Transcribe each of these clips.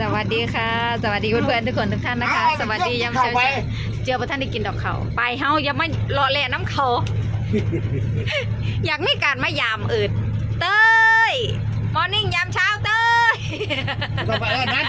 สวัสดีค่ะ สวัสดีเพื่อนๆทุกคนทุกท่านนะคะเอาสวัสดียามเข้าเช้าไปเจอประท่านได้กินดอกเขาไปเฮาอย่ามาเลาะแหละน้ำเขา อยากมีการมายามอืดเต้ยมอร์นิ่งยามเช้าเต้ยต้องไปเออนั้น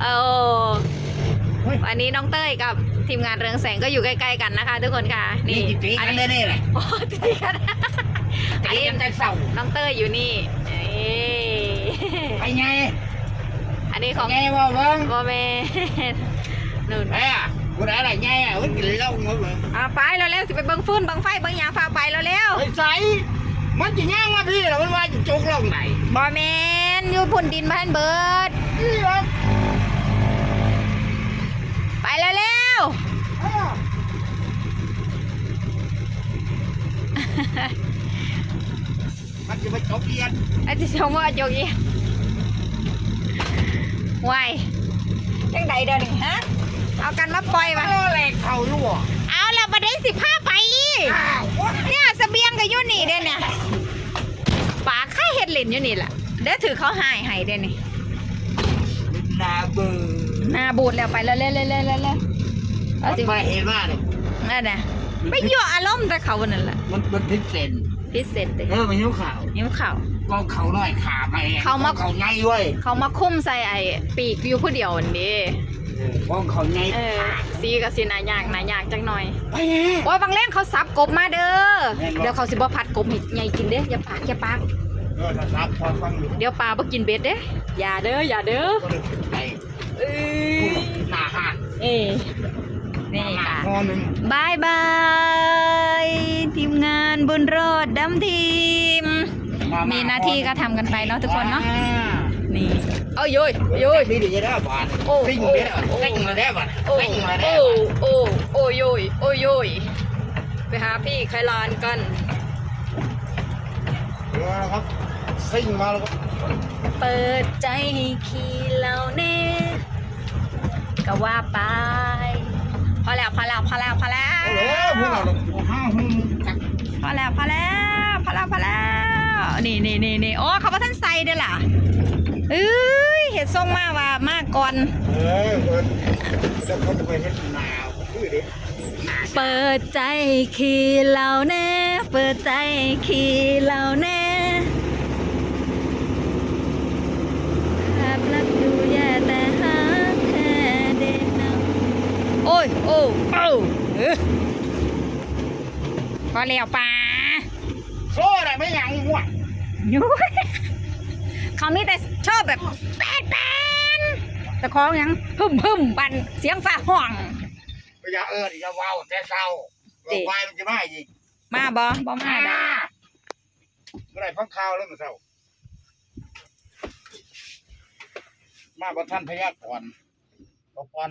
โอ้เฮ้ยวันนี้น้องเต้ยกับทีมงานเรืองแสงก็อยู่ใกล้ๆกันนะคะ ทุกคนค่ะ นี่นี่จีอักันนี้แน่ๆเลยโอ้ตีกันใจกันใจเศร้าน้องเต้ยอยู่นี่เอ้ย ไปไงอันนี้ของไงว่าเบิ้งโมเมนนู่นไอ้อะกูได้อะไรไงอะมันกินเหล้ามาเบิ้งอะไปแล้วเร็วๆสิไปเบิ้งฟื้นเบิ้งไฟเบิ้งหยางฟ้าไปแล้วเร็วไอ้ใสมันจะย่างมาพี่เหรอมันว่าจะจุกลงไหนบอแมนอยู่พุ่นดินบ้านเบิดนี่เหรอไปแล้วเร็วเออมันจะไปจบเอียนไอ้ที่ชมว่าโจกี้ วายจังใดเดินนี่ฮะเอากันมาปล่อยมาโอ้แหลกเข่าอยู่อะเอาละประเด็นสิผ้าไปอ้าวเนี่ยเสบียงก็อยู่นี่เด้เนี่ยปากข้าเห็ดเหลินอยู่นี่แหละเดี๋ยวถือเขาหายให้เด้นี่นาเบื่อหน้าบูดแล้วไปแล้วเร็วๆๆๆๆเอามันสิไปเห็นว่าเนี่ยนั่นน่ะไปยั่วอารมณ์แต่เขาวันนั้นแหละมันมันพิเศษพิเศษเลยเออมันหิวข่าวนิ้วเข่า ก็เขาน้อยขาไปเขามา เขาไงเว้ยเขามาคุ้มใส่ไอ้ปีกอยู่ผู้เดียวนี่ก็เขาไงเออซีกับซีนายากนายากจังหน่อยไปไงโอ้ยบางเล่นเขาซับกบมาเด้อแม่นบ่เดี๋ยวเขาสิบ่ผัดกบให้ใหญ่กินเด้ออย่าปากอย่าปากเออถ้าซับพอฟังอยู่เดี๋ยวปลาบ่กินเบ็ดเด้อย่าเด้ออย่าเด้อก็เลยไปเอ้ยหน้าห้างเอ้ยนี่หน้าค่ะคอหนึ่งบายบาย ทีมงานบุญรอดดำที มมีหน้าที่ก็ทำกันไปเนาะทุกคนเนาะอ่นี่เอ้ยโยยโยยนี่ดีได้บาทโอ้ซิ่งโอ้ได้บาทโอ้ซิ่งมาได้บาทโอ้ซิ่งมาได้โอ้บาทโอ้โอ้โยยโอ้โยยไปหาพี่ไคลานกันเดี๋ยวนะครับซิ่งมาแล้วก็เปิดใจให้ขี่เราเน่ก็ว่าไปพอแล้วพอแล้วพอแล้วพอแล้วโอ้โหพวกเราห้าหุ้มกักพอแล้วพอแล้วพอแล้วพอแล้ว นี่นี่นี่นี่โอ้เขามาท่านใส่เด้อล่ะเอ้ยเห็ดส้มมาว่ามากก่อน เออเออจะเขาไปเฮ็ดหนาวคือดิเปิดใจขี่เราแน่ เปิดใจขี่เราแน่ภาพลักษณ์ดูแย่แต่หาแค่เด็กนาโอ้ยโอ้โอ้เอ้อพอแล้วป่า โซ่ได้ไม่ยังหัวยุ้ยเขามีแต่ชอบแบบแปดแปนตะคองหยังหึมหึมบันเสียงฟ้าห้องอย่าเอิญอย่าว้าวแต่เศร้าดิวายมันจะมาอีกมาบอบอมาดอกเมื่อไหรฟังข่าวแล้วมันเศร้ามาบ่ท่านพยากรณ์ตกอน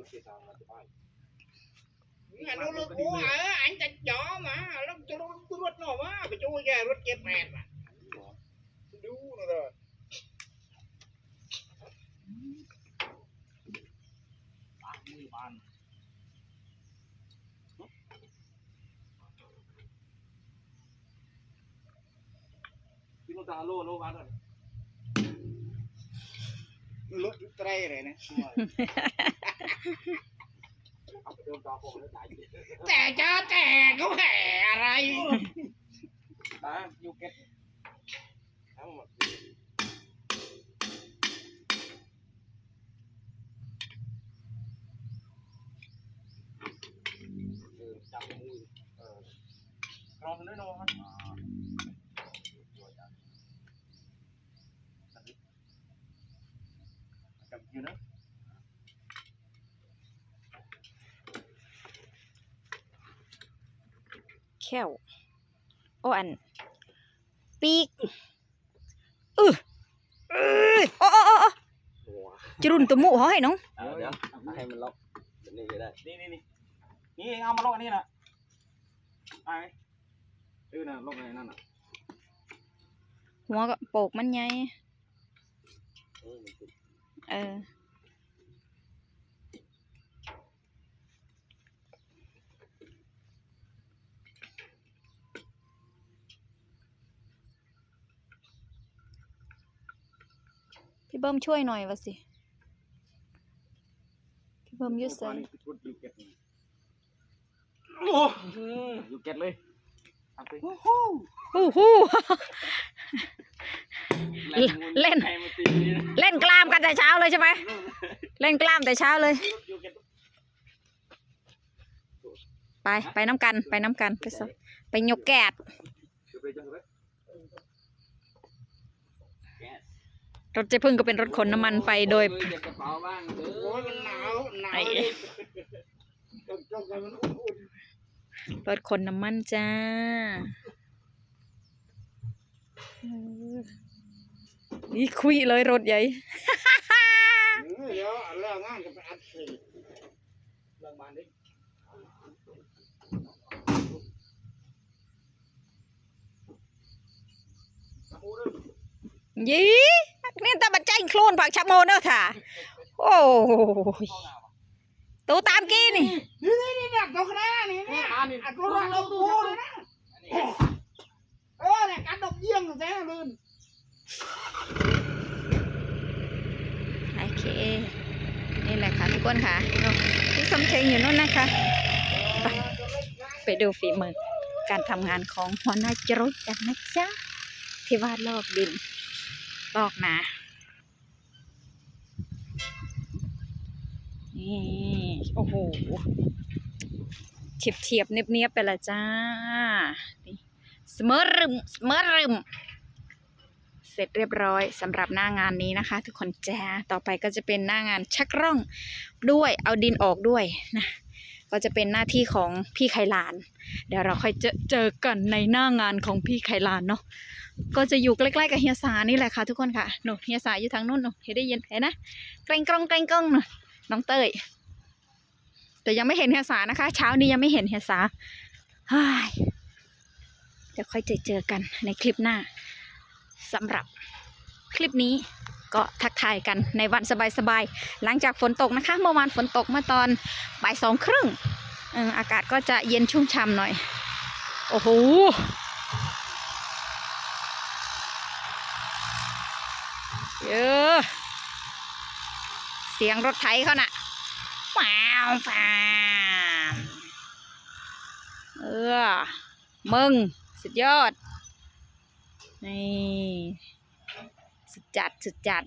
ยโอ้ยโอ้ยโอ้ยโอ้ยไอ้โอ้ย anh nó lực của anh chặt gió mà nó cho nó cứ rút nó mà bị chui ra rút chết mệt mà đu nó rồi bạn ที่เราจะ ฮัลโหลโลวัดอะ lướt rút tray này nè เอาไปเดินตาโป่งแล้วจ่ายแต่จ้าแต่เขาแห่อะไรตาอยู่เก็ตทั้งหมดเออจับมือเออลองน้อยๆครับจับอยู่นะเแค่วโอ้อันปีกเออเออโอ้โอ้โอ้โอ้หัวจะรุนตัวหมูเขาให้น้องเดี๋ยวเดี๋ยวเอาให้มันล็อกแบบนี้ ก็ได้นี่นี่นี่นี่เอามาล็อกอันนี้นะไปไหมเออน่ะล็อกอะไรนั่นน่ะหัวก็โปกมันใหญ่ เออมันติดเออ พี่เบิ้มช่วยหน่อยวะสิ พี่เบิ้มยืดใส่นี่ชุดยูเก็ตนี่โอ้ยูเก็ตเลยทำไปฮู้ฮู้เล่นให้ มันตีนี่น เล่นกล้ามกันแต่เช้าเลยใช่ไหมเล่นกล้ามแต่เช้าเลย ไปไปน้ำกันไปน้ำกันไปซไปยกแกดรถเจ๊พึ่งก็เป็นรถขนน้ำมันไปโดยรถขนน้ำมันจ้า นี่คุยเลยรถใหญ่ๆเออเดี๋ยวเอาเรื่องงานจะไปอัดสิเรื่องบ้านดิยี่นี่ตาบัดใจงโคลนผักชะโมเนอะค่ะ โอ้ยตูตามกี้นี่ นี่นี่นี่เนี่ยตัวคะแนนนี่เนี่ยอัดรถเราดูเลยนะเออเนี่ยการดอกเยี่ยงแท้ลื่น โอเค นี่แหละค่ะทุกคนค่ะเนอะพี่สมเชงอยู่นู่นนะคะไปไปดูฝีมือการทำงานของหัวหน้าจรดกันนะจ๊ะ ที่วาดลอกดินลอกนานี่โอ้โหเฉียบเฉียบเนียบเนียบไปละจ้านี่เสมอรึม เสมอรึม เสร็จเรียบร้อยสำหรับหน้างานนี้นะคะ ทุกคนจ้าต่อไปก็จะเป็นหน้างานชักร่องด้วยเอาดินออกด้วยนะก็จะเป็นหน้าที่ของพี่ไคลาน เดี๋ยวเราค่อยเจอเจอกันในหน้างานของพี่ไคลานเนาะก็จะอยู่ใกล้ๆกับเฮียสานี่แหละค่ะ ทุกคนค่ะหนูเฮียสาอยู่ทางนู้นหนูเห็นได้ยินเห็นนะเกรงกรองเกรงกรองหนูน้องเต้ยแต่ยังไม่เห็นเฮียสานะคะ เช้านี้ยังไม่เห็นเฮียสาเฮ้ยเดี๋ยวค่อยเจอเจอกันในคลิปหน้า สำหรับคลิปนี้ก็ทักทายกันในวันสบายๆ หลังจากฝนตกนะคะ เมื่อวานฝนตกเมื่อตอนบ่ายสองครึ่งอากาศก็จะเย็นชุ่มช่ำหน่อย โอ้โหเยอะเสียงรถไถเขาน่ะว้าวฟามเออมึง สุดยอด นี่สุดจัดสุดจัด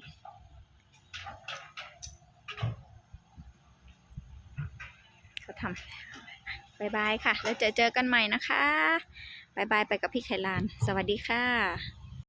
เขาทำบายบายค่ะ แล้วเจอเจอกันใหม่นะคะบายบายไปกับพี่ไขลาน สวัสดีค่ะ